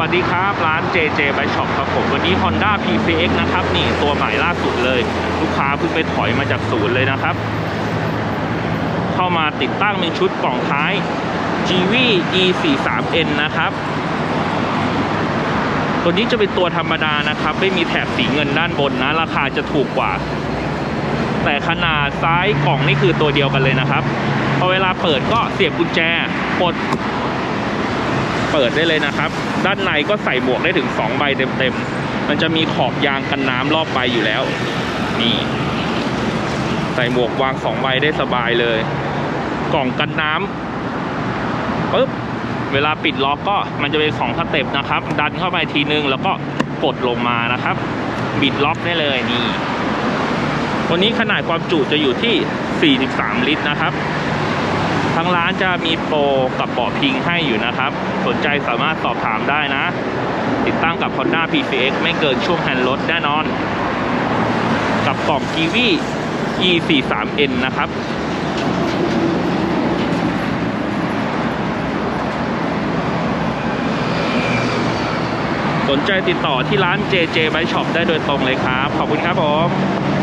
วัสดีครับร้าน JJ b i Shop ครับผมวันนี้ Honda PCX นะครับนี่ตัวใหม่ล่าสุดเลย ลูกค้าเพิ่งไปถอยมาจากศูนย์เลยนะครับ เข้ามาติดตั้งเป็นชุดกล่องท้าย GV E43N นะครับ ตัวนี้จะเป็นตัวธรรมดานะครับ ไม่มีแถบสีเงินด้านบนนะ ราคาจะถูกกว่า แต่ขนาดซ้ายกล่องนี่คือตัวเดียวกันเลยนะครับพอเวลาเปิดก็เสียบกุญแจกด เปิดได้เลยนะครับ ด้านในก็ใส่หมวกได้ถึง 2 ใบเต็มๆ มันจะมีขอบยางกันน้ำรอบใบอยู่แล้ว นี่ ใส่หมวกวาง 2 ใบได้สบายเลย กล่องกันน้ำปึ๊บเวลาปิดล็อกก็มันจะเป็นของสเต็ปนะครับ ดันเข้าไปทีนึงแล้วก็กดลงมานะครับ บิดล็อกได้เลยนี่วันนี้ขนาดความจุจะอยู่ที่ 43 ลิตรนะครับ ทางร้านจะมีโปรกับเบาะพิงให้อยู่นะครับ สนใจสามารถสอบถามได้นะ ติดตั้งกับ Honda PCX ไม่เกินช่วงแฮนด์รถแน่นอน กับกล่อง g ีวี E43N นะครับสนใจติดต่อที่ร้าน JJ Bike Shop ได้โดยตรงเลยครับ ขอบคุณครับผม